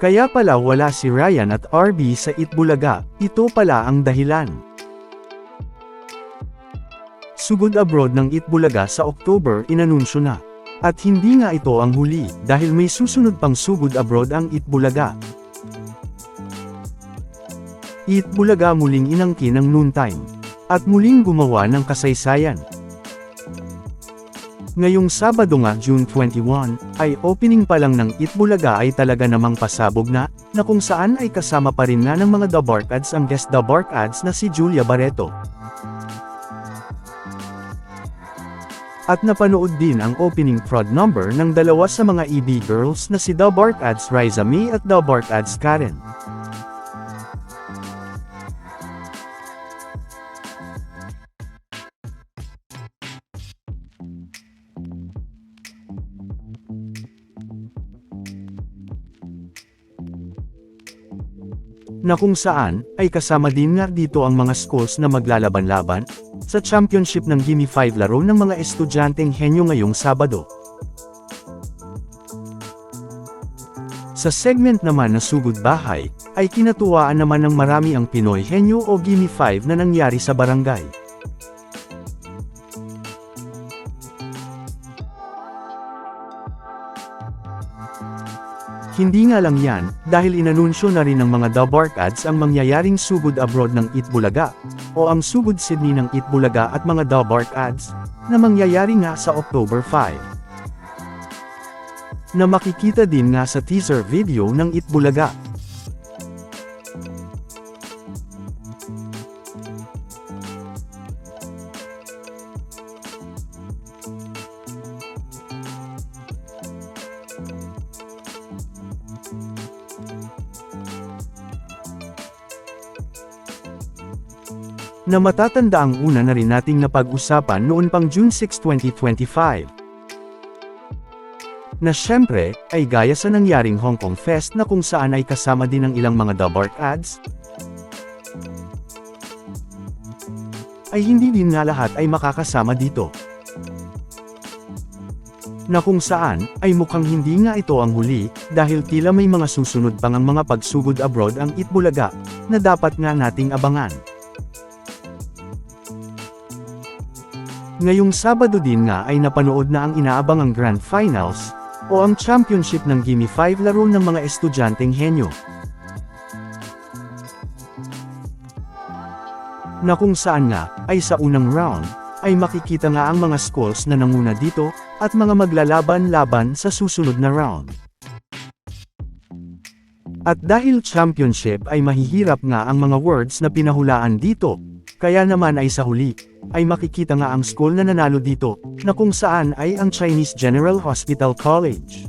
Kaya pala wala si Ryan at RB sa Itbulaga, ito pala ang dahilan. Sugod abroad ng Itbulaga sa October inanunsyo na. At hindi nga ito ang huli, dahil may susunod pang sugod abroad ang Itbulaga. Itbulaga muling inangkin ng noontime. At muling gumawa ng kasaysayan. Ngayong Sabado nga June 21, ay opening pa lang ng Itbulaga ay talaga namang pasabog na, na kung saan ay kasama pa rin nga ng mga The Bark Ads ang guest The Bark Ads na si Julia Barreto. At napanood din ang opening prod number ng dalawa sa mga EB girls na si The Bark Ads Riza May at The Bark Ads Karen. Na kung saan, ay kasama din nga dito ang mga schools na maglalaban-laban, sa championship ng Gimme 5 laro ng mga estudyanteng henyo ngayong Sabado. Sa segment naman na Sugod Bahay, ay kinatuwaan naman ng marami ang Pinoy henyo o Gimme 5 na nangyari sa barangay. Hindi nga lang yan, dahil inanunsyo na rin ng mga The Bark Ads ang mangyayaring sugod abroad ng Itbulaga, o ang sugod Sydney ng Itbulaga at mga The Bark Ads, na mangyayari nga sa October 5. Na makikita din nga sa teaser video ng Itbulaga. Na matatanda ang una na rin nating napag-usapan noon pang June 6, 2025. Na syempre, ay gaya sa nangyaring Hong Kong Fest na kung saan ay kasama din ang ilang mga Dabark ads, ay hindi din nga lahat ay makakasama dito. Na kung saan, ay mukhang hindi nga ito ang huli, dahil tila may mga susunod pang ang mga pagsugod abroad ang Itbulaga, na dapat nga nating abangan. Ngayong Sabado din nga ay napanood na ang inaabangang Grand Finals, o ang championship ng Gimme 5 laro ng mga estudyanteng henyo. Na kung saan nga, ay sa unang round, ay makikita nga ang mga schools na nanguna dito, at mga maglalaban-laban sa susunod na round. At dahil championship ay mahihirap nga ang mga words na pinahulaan dito, kaya naman ay sa huli, ay makikita nga ang school na nanalo dito, na kung saan ay ang Chinese General Hospital College.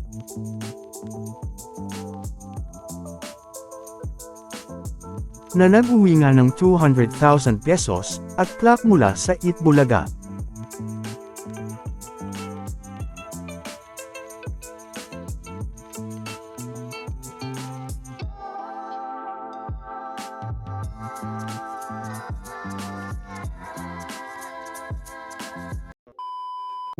Na nag-uwi nga ng 200,000 pesos, at clock mula sa Itbulaga.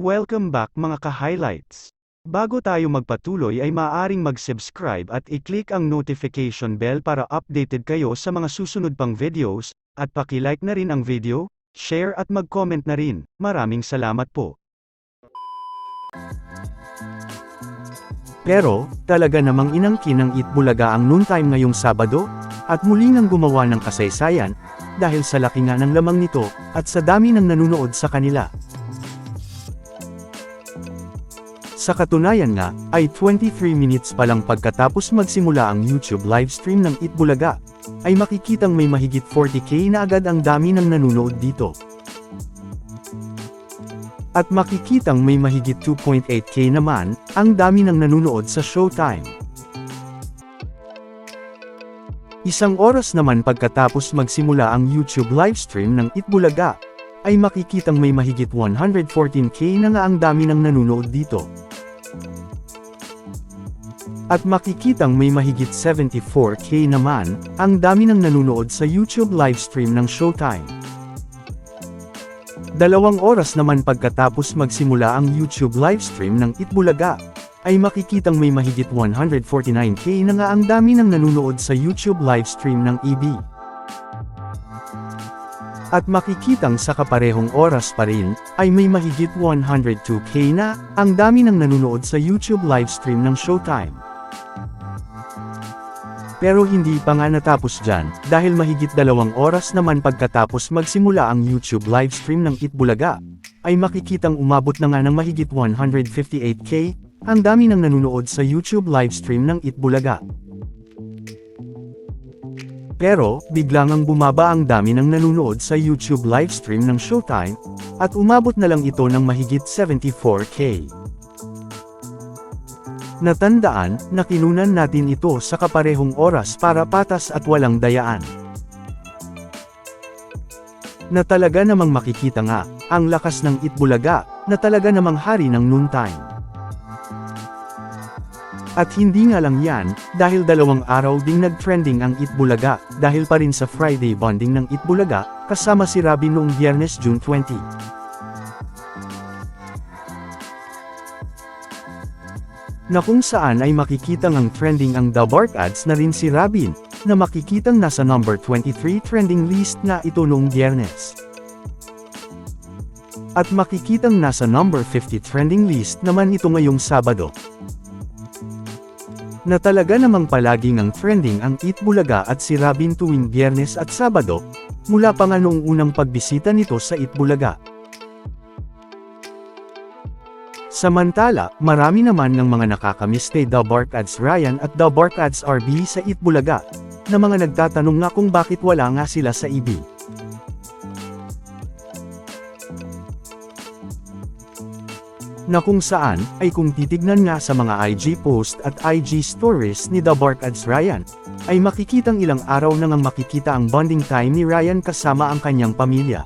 Welcome back mga ka-highlights. Bago tayo magpatuloy ay maaaring mag-subscribe at i-click ang notification bell para updated kayo sa mga susunod pang videos, at paki-like na rin ang video, share at mag-comment na rin. Maraming salamat po. Pero, talaga namang inangkin ng Itbulaga ang noontime ngayong Sabado, at muli nang gumawa ng kasaysayan, dahil sa laki nga ng lamang nito, at sa dami ng nanunood sa kanila. Sa katunayan nga, ay 23 minutes pa lang pagkatapos magsimula ang YouTube livestream ng Itbulaga, ay makikitang may mahigit 40k na agad ang dami ng nanunood dito. At makikitang may mahigit 2.8k naman, ang dami ng nanunood sa Showtime. Isang oras naman pagkatapos magsimula ang YouTube livestream ng Itbulaga, ay makikitang may mahigit 114k na nga ang dami ng nanunood dito. At makikitang may mahigit 74k naman, ang dami ng nanunood sa YouTube livestream ng Showtime. Dalawang oras naman pagkatapos magsimula ang YouTube livestream ng Itbulaga, ay makikitang may mahigit 149k na nga ang dami ng nanunood sa YouTube livestream ng EB. At makikitang sa kaparehong oras pa rin, ay may mahigit 102k na ang dami ng nanunood sa YouTube livestream ng Showtime. Pero hindi pa nga natapos dyan, dahil mahigit dalawang oras naman pagkatapos magsimula ang YouTube livestream ng Itbulaga, ay makikitang umabot na nga ng mahigit 158k, ang dami ng nanunood sa YouTube livestream ng Itbulaga. Pero, biglang ang bumaba ang dami ng nanunood sa YouTube livestream ng Showtime, at umabot na lang ito ng mahigit 74k. Natandaan, na kinunan natin ito sa kaparehong oras para patas at walang dayaan. Na talaga namang makikita nga, ang lakas ng Itbulaga, na talaga namang hari ng noontime. At hindi nga lang yan, dahil dalawang araw ding nag-trending ang Itbulaga, dahil pa rin sa Friday bonding ng Itbulaga, kasama si Robin noong Biyernes June 20. Na kung saan ay makikitang ang trending ang The Bark Ads na rin si Rabin, na makikitang nasa number 23 trending list na ito noong biyernes. At makikitang nasa number 50 trending list naman ito ngayong Sabado. Na talaga namang palaging ang trending ang Eat Bulaga at si Rabin tuwing biyernes at Sabado, mula pa nga noong unang pagbisita nito sa Eat Bulaga. Samantala, marami naman ng mga nakakamiss kay The Bark Ads Ryan at The Bark Ads RB sa Itbulaga, na mga nagtatanong nga kung bakit wala nga sila sa EB. Na kung saan, ay kung titignan nga sa mga IG post at IG stories ni The Bark Ads Ryan, ay makikitang ilang araw na ngang makikita ang bonding time ni Ryan kasama ang kanyang pamilya.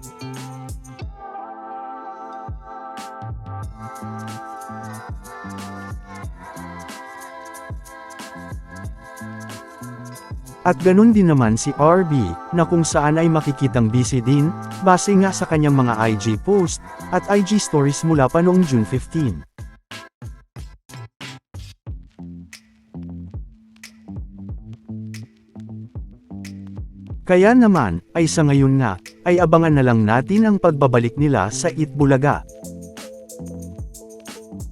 At ganun din naman si RB, na kung saan ay makikitang busy din, base nga sa kanyang mga IG post, at IG stories mula pa noong June 15. Kaya naman, ay sa ngayon nga, ay abangan na lang natin ang pagbabalik nila sa Itbulaga.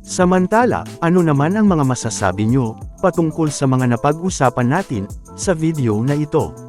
Samantala, ano naman ang mga masasabi nyo, patungkol sa mga napag-usapan natin, sa video na ito.